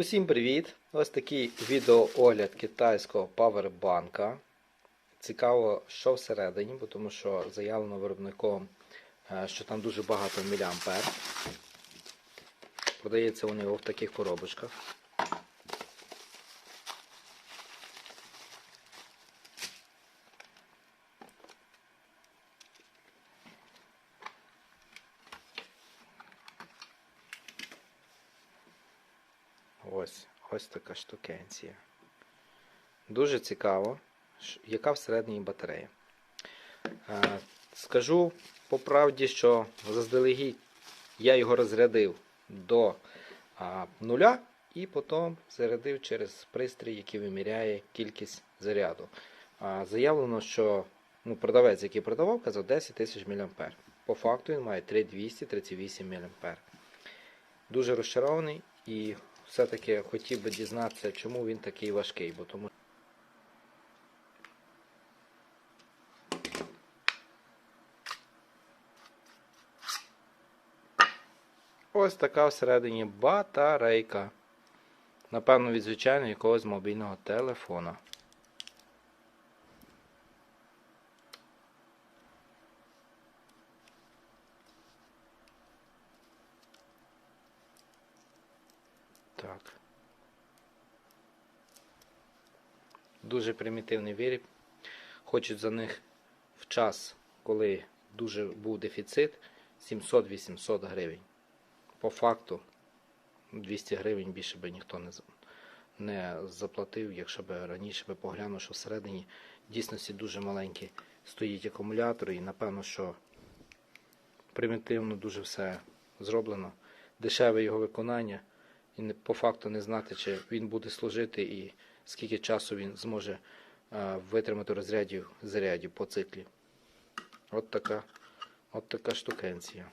Усім привіт! Ось такий відеоогляд китайського павербанка. Цікаво, що всередині, бо тому що заявлено виробником, е, що там дуже багато міліампер. Продається у нього в таких коробочках. Ось, ось така штукенція. Дуже цікаво, яка всередині батарея. Скажу по правді, що заздалегідь я його розрядив до нуля і потім зарядив через пристрій, який виміряє кількість заряду. Заявлено, що ну, продавець, який продавав, казав 10 тисяч мА. По факту він має 3238 мА. Дуже розчарований і все-таки хотів би дізнатися, чому він такий важкий, бо тому ось така всередині батарейка. Напевно, від звичайного якогось мобільного телефона. Так. Дуже примітивний виріб. Хочуть за них в час, коли дуже був дефіцит, 700-800 гривень. По факту 200 гривень більше би ніхто не, не заплатив, якщо б раніше би поглянув, що всередині дійсності дуже маленький стоїть акумулятор, і напевно, що примітивно дуже все зроблено. Дешеве його виконання, і не- по факту не знати, чи він буде служити і скільки часу він зможе витримати розрядів зарядів по циклі. От така, от така штукенція.